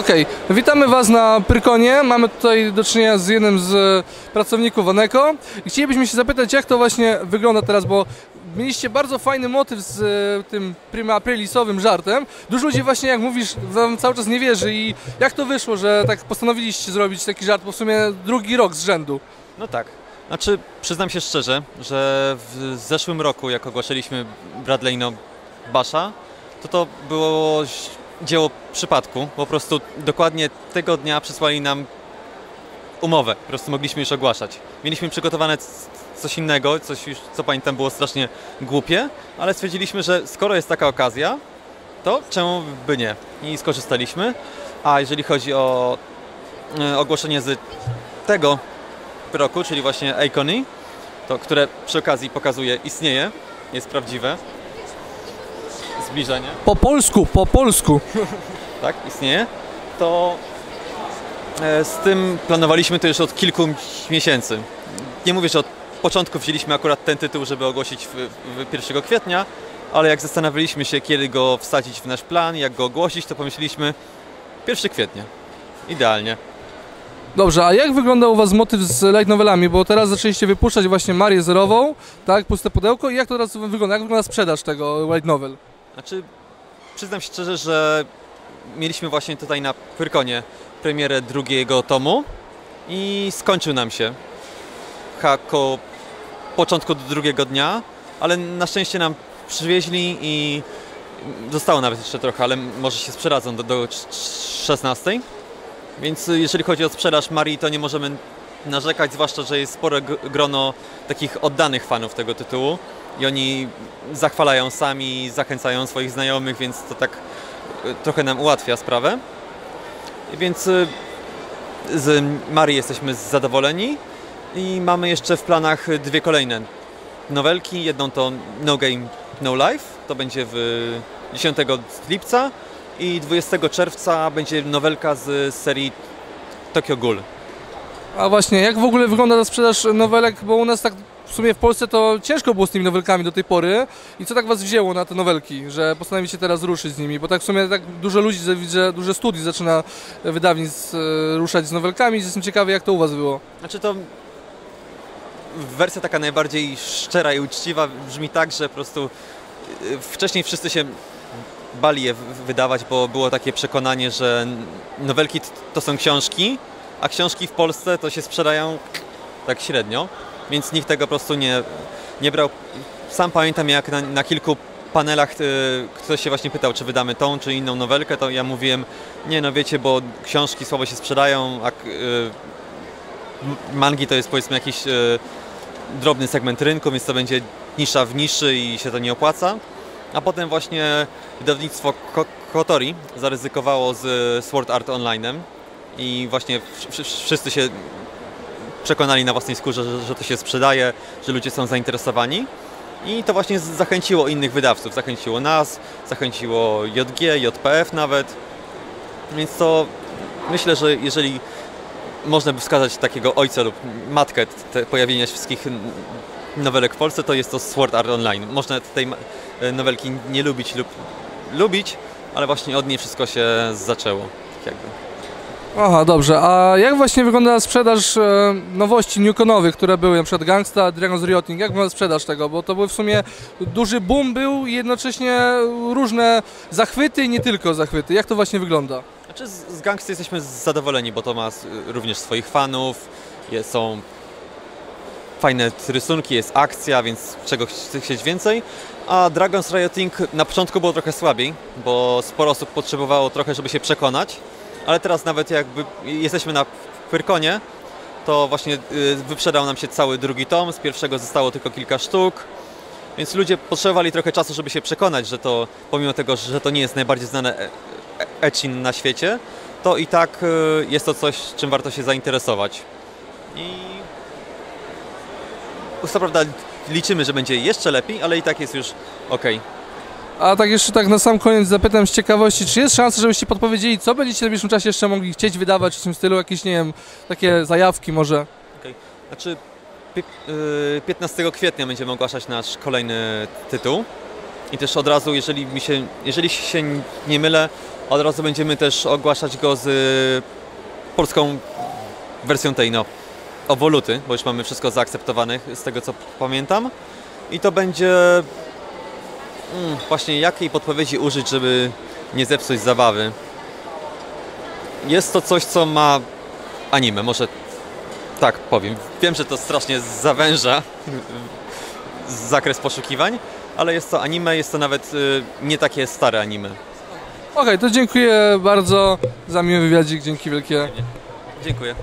Okej, witamy Was na Pyrkonie. Mamy tutaj do czynienia z jednym z e, pracowników Oneko. I Chcielibyśmy się zapytać, jak to właśnie wygląda teraz, bo mieliście bardzo fajny motyw z e, tym prima aprilisowym żartem. Dużo ludzi właśnie, jak mówisz, wam cały czas nie wierzy i jak to wyszło, że tak postanowiliście zrobić taki żart, bo w sumie drugi rok z rzędu. No tak. Znaczy, przyznam się szczerze, że w zeszłym roku, jak ogłosiliśmy Bradleyno Basha, to to było dzieło przypadku. Po prostu dokładnie tego dnia przysłali nam umowę. Po prostu mogliśmy już ogłaszać. Mieliśmy przygotowane coś innego, coś już, co pamiętam było strasznie głupie, ale stwierdziliśmy, że skoro jest taka okazja, to czemu by nie? I skorzystaliśmy. A jeżeli chodzi o e, ogłoszenie z tego roku, czyli właśnie Icony, to które przy okazji pokazuje istnieje, jest prawdziwe. Zbliżenie, Po polsku, po polsku. tak, istnieje. To e, z tym planowaliśmy to już od kilku miesięcy. Nie mówię, że od początku wzięliśmy akurat ten tytuł, żeby ogłosić w, w 1 kwietnia, ale jak zastanawialiśmy się, kiedy go wsadzić w nasz plan, jak go ogłosić, to pomyśleliśmy 1 kwietnia. Idealnie. Dobrze, a jak wygląda u Was motyw z light novelami? Bo teraz zaczęliście wypuszczać właśnie Marię Zerową, tak, puste pudełko i jak to teraz wygląda? Jak wygląda sprzedaż tego light novel? Znaczy, przyznam się szczerze, że mieliśmy właśnie tutaj na Pyrkonie premierę drugiego tomu i skończył nam się koło początku drugiego dnia, ale na szczęście nam przywieźli i zostało nawet jeszcze trochę, ale może się sprzedadzą do, do 16. Więc jeżeli chodzi o sprzedaż Marii, to nie możemy narzekać, zwłaszcza, że jest spore grono takich oddanych fanów tego tytułu i oni zachwalają sami, zachęcają swoich znajomych, więc to tak y, trochę nam ułatwia sprawę. Więc y, z Marii jesteśmy zadowoleni i mamy jeszcze w planach dwie kolejne nowelki. Jedną to No Game, No Life, to będzie w 10 lipca i 20 czerwca będzie nowelka z serii Tokyo Ghoul. A właśnie, jak w ogóle wygląda ta sprzedaż nowelek? Bo u nas tak w sumie w Polsce to ciężko było z tymi nowelkami do tej pory. I co tak Was wzięło na te nowelki, że postanowicie teraz ruszyć z nimi? Bo tak w sumie tak dużo ludzi, widzę, duże studii zaczyna wydawnictw e, ruszać z nowelkami. Jestem ciekawy, jak to u Was było. Znaczy to wersja taka najbardziej szczera i uczciwa brzmi tak, że po prostu y, wcześniej wszyscy się bali je wydawać, bo było takie przekonanie, że nowelki to są książki, a książki w Polsce to się sprzedają tak średnio, więc nikt tego po prostu nie, nie brał. Sam pamiętam jak na, na kilku panelach y, ktoś się właśnie pytał, czy wydamy tą czy inną nowelkę, to ja mówiłem, nie no wiecie, bo książki słabo się sprzedają, a y, mangi to jest powiedzmy jakiś e, drobny segment rynku, więc to będzie nisza w niszy i się to nie opłaca. A potem właśnie wydawnictwo Ko- Kotori zaryzykowało z Sword Art Online'em i właśnie wsz- wsz- wszyscy się przekonali na własnej skórze, że, że to się sprzedaje, że ludzie są zainteresowani. I to właśnie zachęciło innych wydawców, zachęciło nas, zachęciło JG, JPF nawet. Więc to myślę, że jeżeli można by wskazać takiego ojca lub matkę pojawienia się wszystkich nowelek w Polsce, to jest to Sword Art Online. Można tej e, nowelki nie lubić lub lubić, ale właśnie od niej wszystko się zaczęło. Tak jakby. Aha, dobrze. A jak właśnie wygląda sprzedaż e, nowości newconowych, które były, przykład Gangsta, Dragon's Rioting? Jak wygląda sprzedaż tego? Bo to był w sumie duży boom był i jednocześnie różne zachwyty i nie tylko zachwyty. Jak to właśnie wygląda? Znaczy z, z Gangsty jesteśmy zadowoleni, bo to ma również swoich fanów, jest, są fajne rysunki, jest akcja, więc czego ch- chcieć więcej. A Dragon's Rioting na początku było trochę słabiej, bo sporo osób potrzebowało trochę, żeby się przekonać, ale teraz nawet jakby jesteśmy na Pyrkonie, to właśnie y, wyprzedał nam się cały drugi tom, z pierwszego zostało tylko kilka sztuk, więc ludzie potrzebowali trochę czasu, żeby się przekonać, że to pomimo tego, że to nie jest najbardziej znane e- e- echin na świecie, to i tak y, jest to coś, czym warto się zainteresować. I co prawda liczymy, że będzie jeszcze lepiej, ale i tak jest już ok. A tak jeszcze tak na sam koniec zapytam z ciekawości, czy jest szansa, żebyście podpowiedzieli, co będziecie w najbliższym czasie jeszcze mogli chcieć wydawać w tym stylu, jakieś, nie wiem, takie zajawki może? Znaczy pi- y, 15 kwietnia będziemy ogłaszać nasz kolejny tytuł. I też od razu, jeżeli, mi się, jeżeli się nie mylę, Od razu będziemy też ogłaszać go z polską wersją tej, no, Owoluty, bo już mamy wszystko zaakceptowanych z tego co pamiętam. I to będzie mm, właśnie jakiej podpowiedzi użyć, żeby nie zepsuć zabawy. Jest to coś, co ma anime, może tak powiem. Wiem, że to strasznie zawęża zakres poszukiwań, ale jest to anime, jest to nawet y, nie takie stare anime. Okej, to dziękuję bardzo za miły wywiadzik, dzięki wielkie. Dziękuję.